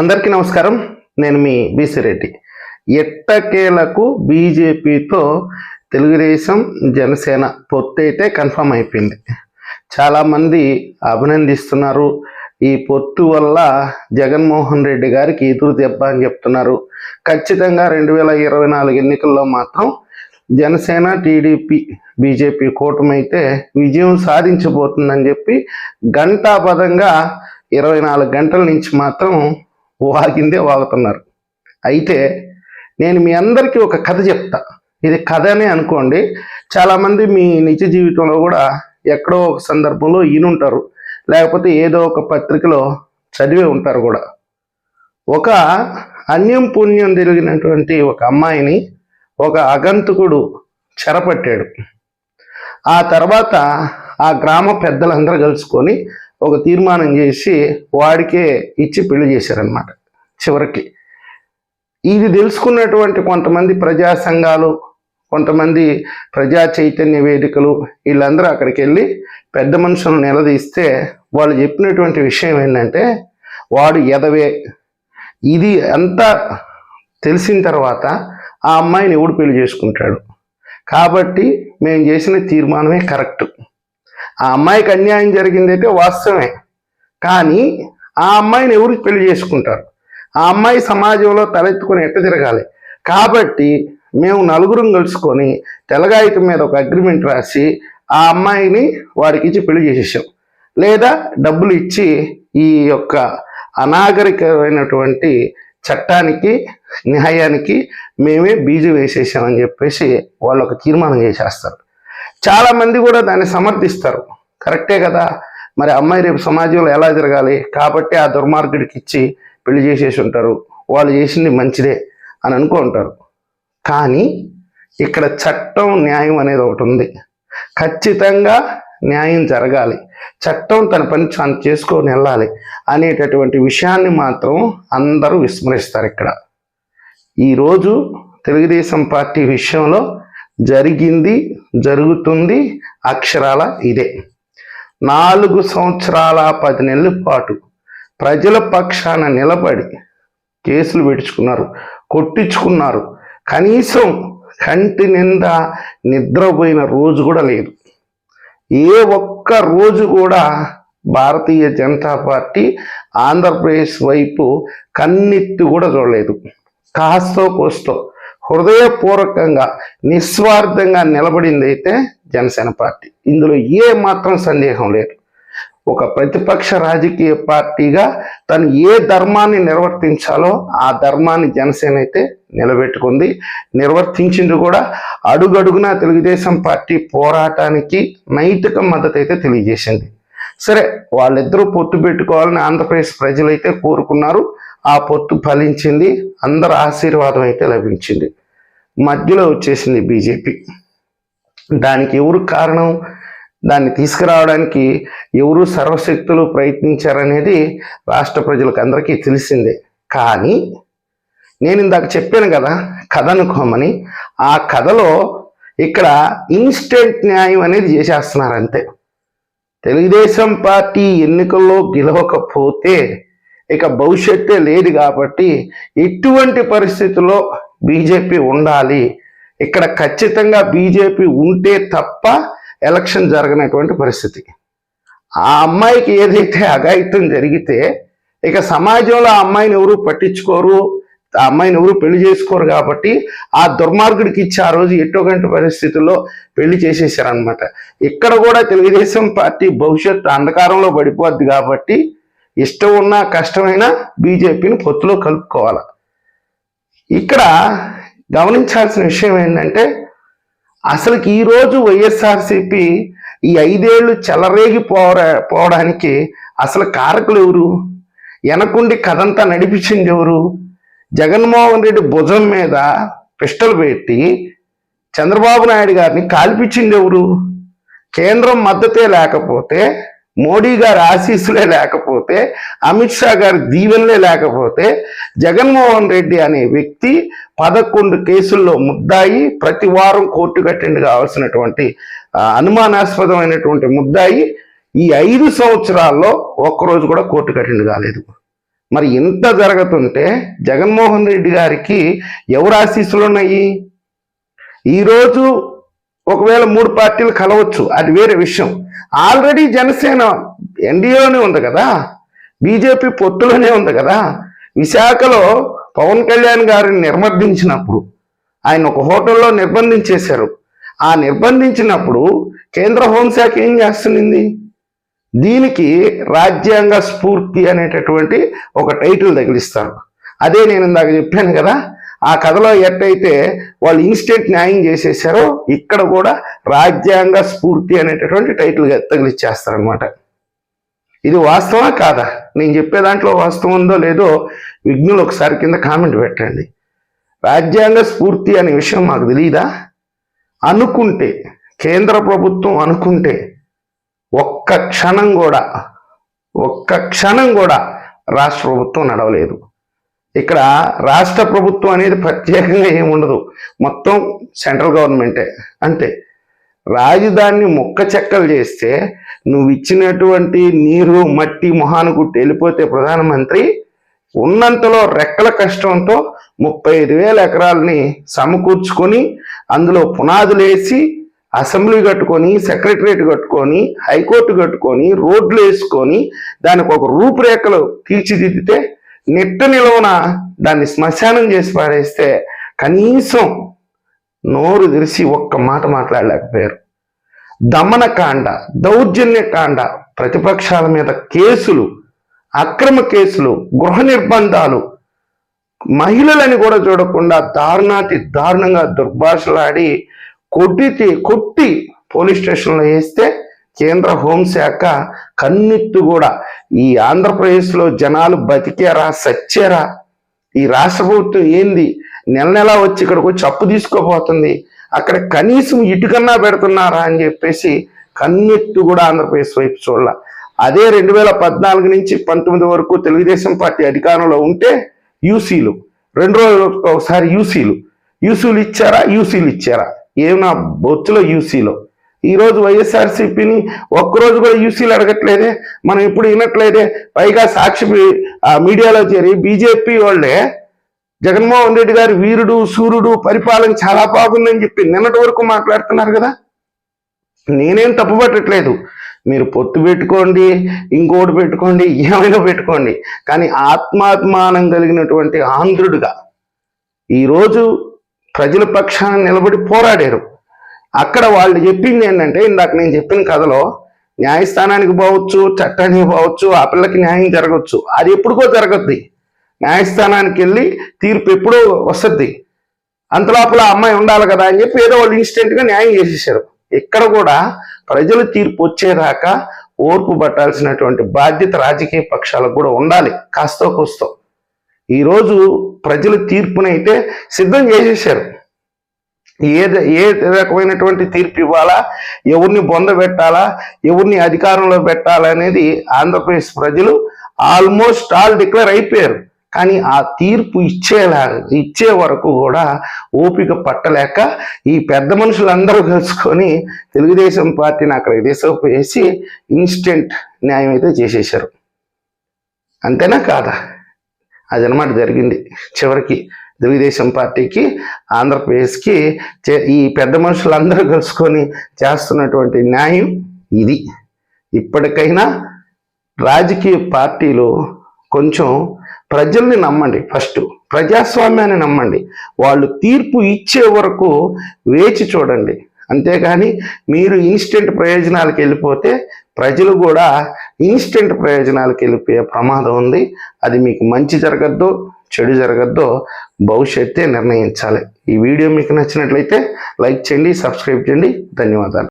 అందరికీ నమస్కారం. నేను మీ బీసీ రెడ్డి. ఎట్టకేలకు బీజేపీతో తెలుగుదేశం జనసేన పొత్తు అయితే కన్ఫర్మ్ అయిపోయింది. చాలామంది అభినందిస్తున్నారు. ఈ పొత్తు వల్ల జగన్మోహన్ రెడ్డి గారికి ఎదురు దెబ్బ అని చెప్తున్నారు. ఖచ్చితంగా రెండు వేల ఇరవై నాలుగు ఎన్నికల్లో మాత్రం జనసేన టీడీపీ బీజేపీ కూటమి అయితే విజయం సాధించబోతుందని చెప్పి ఘంటాపదంగా ఇరవై నాలుగు గంటల నుంచి మాత్రం వాగిందే వాగుతున్నారు. అయితే నేను మీ అందరికీ ఒక కథ చెప్తా. ఇది కథనే అనుకోండి చాలామంది మీ నిజ జీవితంలో కూడా ఎక్కడో ఒక సందర్భంలో ఈనుంటారు లేకపోతే ఏదో ఒక పత్రికలో చదివే ఉంటారు కూడా. ఒక అన్యం పుణ్యం తెలిగినటువంటి ఒక అమ్మాయిని ఒక అగంతకుడు చెరపట్టాడు. ఆ తర్వాత ఆ గ్రామ పెద్దలందరూ కలుసుకొని ఒక తీర్మానం చేసి వాడికే ఇచ్చి పెళ్ళి చేశారనమాట చివరికి. ఇది తెలుసుకున్నటువంటి కొంతమంది ప్రజా సంఘాలు కొంతమంది ప్రజా చైతన్య వేదికలు వీళ్ళందరూ అక్కడికి వెళ్ళి పెద్ద మనుషులను నిలదీస్తే వాళ్ళు చెప్పినటువంటి విషయం ఏంటంటే వాడు ఎదవే. ఇది అంతా తెలిసిన తర్వాత ఆ అమ్మాయిని ఎవడు పెళ్ళి చేసుకుంటాడు? కాబట్టి మేము చేసిన తీర్మానమే కరెక్ట్. ఆ అమ్మాయికి అన్యాయం జరిగిందైతే వాస్తవమే. కానీ ఆ అమ్మాయిని ఎవరు పెళ్ళి చేసుకుంటారు? ఆ అమ్మాయి సమాజంలో తలెత్తుకొని ఎట్ట తిరగాలి? కాబట్టి మేము నలుగురం కలుసుకొని తెలగాయితం మీద ఒక అగ్రిమెంట్ రాసి ఆ అమ్మాయిని వాడికి ఇచ్చి పెళ్ళి చేసేసాం. లేదా డబ్బులు ఇచ్చి ఈ యొక్క అనాగరికమైనటువంటి చట్టానికి న్యాయానికి మేమే బీజం వేసేసామని చెప్పేసి వాళ్ళు ఒక తీర్మానం చేసేస్తారు. చాలా మంది కూడా దాన్ని సమర్థిస్తారు. కరెక్టే కదా? మరి అమ్మాయి రేపు సమాజంలో ఎలా జరగాలి? కాబట్టి ఆ దుర్మార్గుడికి ఇచ్చి పెళ్ళి చేసేసి ఉంటారు. వాళ్ళు చేసింది మంచిదే అని అనుకుంటారు కానీ ఇక్కడ చట్టం న్యాయం అనేది ఒకటి ఉంది. ఖచ్చితంగా న్యాయం జరగాలి. చట్టం తన పని తాను చేసుకొని వెళ్ళాలి అనేటటువంటి విషయాన్ని మాత్రం అందరూ విస్మరిస్తారు ఇక్కడ. ఈరోజు తెలుగుదేశం పార్టీ విషయంలో జరిగింది జరుగుతుంది. అక్షరాల ఇదే. నాలుగు సంవత్సరాల పది నెలల పాటు ప్రజల పక్షాన నిలబడి కేసులు పెట్టుకున్నారు కొట్టించుకున్నారు. కనీసం కంటి నిండా నిద్రపోయిన రోజు కూడా లేదు. ఏ ఒక్క రోజు కూడా భారతీయ జనతా పార్టీ ఆంధ్రప్రదేశ్ వైపు కన్నెత్తి కూడా చూడలేదు. కాస్తో కోస్తో హృదయపూర్వకంగా నిస్వార్థంగా నిలబడింది అయితే జనసేన పార్టీ. ఇందులో ఏ మాత్రం సందేహం లేదు. ఒక ప్రతిపక్ష రాజకీయ పార్టీగా తను ఏ ధర్మాన్ని నిర్వర్తించాలో ఆ ధర్మాన్ని జనసేన అయితే నిలబెట్టుకుంది. నిర్వర్తించింది కూడా అడుగడుగునా తెలుగుదేశం పార్టీ పోరాటానికి నైతిక మద్దతు అయితే తెలియజేసింది. సరే వాళ్ళిద్దరూ పొత్తు పెట్టుకోవాలని ఆంధ్రప్రదేశ్ ప్రజలైతే కోరుకున్నారు. ఆ పొత్తు ఫలించింది అందరి ఆశీర్వాదం అయితే లభించింది. మధ్యలో వచ్చేసింది బీజేపీ. దానికి ఎవరు కారణం? దాన్ని తీసుకురావడానికి ఎవరు సర్వశక్తులు ప్రయత్నించారనేది రాష్ట్ర ప్రజలకు అందరికీ తెలిసిందే. కానీ నేను ఇందాక చెప్పాను కదా కథ అనుకోమని ఆ కథలో ఇక్కడ ఇన్స్టెంట్ న్యాయం అనేది చేసేస్తున్నారు అంతే. తెలుగుదేశం పార్టీ ఎన్నికల్లో గెలవకపోతే ఇక భవిష్యత్తే లేదు కాబట్టి ఎటువంటి పరిస్థితుల్లో బీజేపీ ఉండాలి. ఇక్కడ ఖచ్చితంగా బీజేపీ ఉంటే తప్ప ఎలక్షన్ జరగనటువంటి పరిస్థితి. ఆ అమ్మాయికి ఏదైతే అఘాయిత్యం జరిగితే ఇక సమాజంలో ఆ అమ్మాయిని ఎవరు పట్టించుకోరు ఆ అమ్మాయిని ఎవరు పెళ్ళి చేసుకోరు కాబట్టి ఆ దుర్మార్గుడికి ఇచ్చి ఆ రోజు ఎటువంటి పరిస్థితుల్లో పెళ్ళి చేసేసారనమాట ఇక్కడ కూడా తెలుగుదేశం పార్టీ భవిష్యత్తు అంధకారంలో పడిపోద్ది కాబట్టి ఇష్టం ఉన్నా కష్టమైనా బీజేపీని పొత్తులో కలుపుకోవాలి. ఇక్కడ గమనించాల్సిన విషయం ఏంటంటే అసలుకి ఈరోజు వైఎస్ఆర్సిపి ఈ ఐదేళ్ళు చెలరేగి పోవడానికి అసలు కారకులు ఎవరు? వెనకుండి కథంతా నడిపించింది ఎవరు? జగన్మోహన్ రెడ్డి భుజం మీద పిస్టల్ పెట్టి చంద్రబాబు నాయుడు గారిని కాల్పించింది ఎవరు? కేంద్రం మద్దతే లేకపోతే మోడీ గారి ఆశీస్సులే లేకపోతే అమిత్ షా గారి దీవెనలే లేకపోతే జగన్మోహన్ రెడ్డి అనే వ్యక్తి పదకొండు కేసుల్లో ముద్దాయి ప్రతి వారం కోర్టుకు అటెండ్ కావాల్సినటువంటి అనుమానాస్పదమైనటువంటి ముద్దాయి ఈ ఐదు సంవత్సరాల్లో ఒక్కరోజు కూడా కోర్టుకు అటెండ్ కాలేదు. మరి ఇంత జరుగుతుంటే జగన్మోహన్ రెడ్డి గారికి ఎవరు ఆశీస్సులు ఉన్నాయి? ఈరోజు ఒకవేళ మూడు పార్టీలు కలవచ్చు అది వేరే విషయం. ఆల్రెడీ జనసేన ఎన్డీఏలోనే ఉంది కదా బీజేపీ పొత్తులోనే ఉంది కదా. విశాఖలో పవన్ కళ్యాణ్ గారిని నిర్బంధించినప్పుడు ఆయన ఒక హోటల్లో నిర్బంధించేశారు. ఆ నిర్బంధించినప్పుడు కేంద్ర హోంశాఖ ఏం చేస్తుంది దీనికి రాజ్యాంగ స్ఫూర్తి అనేటటువంటి ఒక టైటిల్ తగిలిస్తారు. అదే నేను ఇందాక చెప్పాను కదా ఆ కథలో ఎట్టయితే వాళ్ళు ఇన్స్టెంట్ న్యాయం చేసేసారో ఇక్కడ కూడా రాజ్యాంగ స్ఫూర్తి అనేటటువంటి టైటిల్ తగిలిచ్చేస్తారనమాట ఇది వాస్తవా కాదా? నేను చెప్పే దాంట్లో వాస్తవం ఉందో లేదో విఘ్నులు ఒకసారి కింద కామెంట్ పెట్టండి. రాజ్యాంగ స్ఫూర్తి అనే విషయం మాకు తెలియదా అనుకుంటే కేంద్ర ప్రభుత్వం అనుకుంటే ఒక్క క్షణం కూడా ఒక్క క్షణం కూడా రాష్ట్ర ప్రభుత్వం నడవలేదు. ఇక్కడ రాష్ట్ర ప్రభుత్వం అనేది ప్రత్యేకంగా ఏముండదు. మొత్తం సెంట్రల్ గవర్నమెంటే. అంతే. రాజధానిని ముక్క చెక్కలు చేస్తే నువ్వు ఇచ్చినటువంటి నీరు మట్టి మొహానికి వెళ్ళిపోతే ప్రధానమంత్రి ఉన్నంతలో రెక్కల కష్టంతో ముప్పై ఐదు వేల ఎకరాలని సమకూర్చుకొని అందులో పునాదులు వేసి అసెంబ్లీ కట్టుకొని సెక్రటరేట్ కట్టుకొని హైకోర్టు కట్టుకొని రోడ్లు వేసుకొని దానికి ఒక రూపురేఖలు తీర్చిదిద్దితే నెట్టు నిలవన దాన్ని శ్మశానం చేసి పారేస్తే కనీసం నోరు తెరిచి ఒక్క మాట మాట్లాడలేకపోయారు. దమనకాండ దౌర్జన్యకాండ ప్రతిపక్షాల మీద కేసులు అక్రమ కేసులు గృహ నిర్బంధాలు మహిళలని కూడా చూడకుండా దారుణాతి దారుణంగా దుర్భాషలాడి కొట్టితే కొట్టి పోలీస్ స్టేషన్లో వేస్తే కేంద్ర హోంశాఖ కన్నెత్తు కూడా ఈ ఆంధ్రప్రదేశ్లో జనాలు బతికారా సచ్చారా? ఈ రాష్ట్ర ప్రభుత్వం ఏంది? నెల నెల వచ్చి ఇక్కడికి వచ్చి అప్పు తీసుకోపోతుంది అక్కడ కనీసం ఇటుకన్నా పెడుతున్నారా అని చెప్పేసి కన్నెత్తు కూడా ఆంధ్రప్రదేశ్ వైపు చూడాల. అదే రెండు వేల పద్నాలుగు నుంచి పంతొమ్మిది వరకు తెలుగుదేశం పార్టీ అధికారంలో ఉంటే యూసీలు రెండు రోజులు ఒకసారి యూసీలు. యూసీలు ఇచ్చారా? యూసీలు ఇచ్చారా? ఏమన్నా బొత్తులో యూసీలో. ఈరోజు రోజు వైఎస్ఆర్సీపీని ఒక్కరోజు కూడా యూసీలు అడగట్లేదే మనం ఇప్పుడు వినట్లేదే. పైగా సాక్షి ఆ మీడియాలో చేరి బీజేపీ వాళ్ళే జగన్మోహన్ రెడ్డి గారు వీరుడు సూర్యుడు పరిపాలన చాలా బాగుందని చెప్పి నిన్నటి వరకు మాట్లాడుతున్నారు కదా. నేనేం తప్పుపట్టట్లేదు మీరు పొత్తు పెట్టుకోండి ఇంకోటి పెట్టుకోండి ఏమైనా పెట్టుకోండి. కానీ ఆత్మాభిమానం కలిగినటువంటి ఆంధ్రుడుగా ఈరోజు ప్రజల పక్షాన నిలబడి పోరాడారు. అక్కడ వాళ్ళు చెప్పింది ఏంటంటే ఇందాక నేను చెప్పిన కథలో న్యాయస్థానానికి పోవచ్చు చట్టానికి పోవచ్చు ఆ పిల్లకి న్యాయం జరగవచ్చు అది ఎప్పుడుకో జరగద్ది. న్యాయస్థానానికి వెళ్ళి తీర్పు ఎప్పుడో వస్తుంది. అంతలోపల ఆ అమ్మాయి ఉండాలి కదా అని చెప్పి ఏదో వాళ్ళు ఇన్స్టెంట్గా న్యాయం చేసేసారు. ఇక్కడ కూడా ప్రజలు తీర్పు వచ్చేదాకా ఓర్పు పట్టాల్సినటువంటి బాధ్యత రాజకీయ పక్షాలకు కూడా ఉండాలి. కాస్తో కూస్తో. ఈరోజు ప్రజల తీర్పునైతే సిద్ధం చేసేసారు. ఏ ఏ రకమైనటువంటి తీర్పు ఇవ్వాలా? ఎవరిని బొంద పెట్టాలా? ఎవరిని అధికారంలో పెట్టాలా అనేది ఆంధ్రప్రదేశ్ ప్రజలు ఆల్మోస్ట్ ఆల్ డిక్లేర్ అయిపోయారు. కానీ ఆ తీర్పు ఇచ్చేలా ఇచ్చే వరకు కూడా ఓపిక పట్టలేక ఈ పెద్ద మనుషులందరూ కలుసుకొని తెలుగుదేశం పార్టీని అక్కడ దేశపు వేసి ఇన్స్టెంట్ న్యాయం అయితే చేసేసారు అంతేనా కాదా? అదనమాట జరిగింది చివరికి. తెలుగుదేశం పార్టీకి ఆంధ్రప్రదేశ్కి చే- ఈ పెద్ద మనుషులందరూ కలుసుకొని చేస్తున్నటువంటి న్యాయం ఇది. ఇప్పటికైనా రాజకీయ పార్టీలు కొంచెం ప్రజల్ని నమ్మండి ఫస్ట్. ప్రజాస్వామ్యాన్ని నమ్మండి. వాళ్ళు తీర్పు ఇచ్చే వరకు వేచి చూడండి. అంతేగాని మీరు ఇన్స్టెంట్ ప్రయోజనాలకు వెళ్ళిపోతే ప్రజలు కూడా ఇన్స్టెంట్ ప్రయోజనాలకు వెళ్ళిపోయే ప్రమాదం ఉంది. అది మీకు మంచి జరగద్దు. చెడు జరగద్దో భవిష్యత్తే నిర్ణయించాలి. ఈ వీడియో మీకు నచ్చినట్లయితే లైక్ చేయండి సబ్స్క్రైబ్ చేయండి. ధన్యవాదాలు.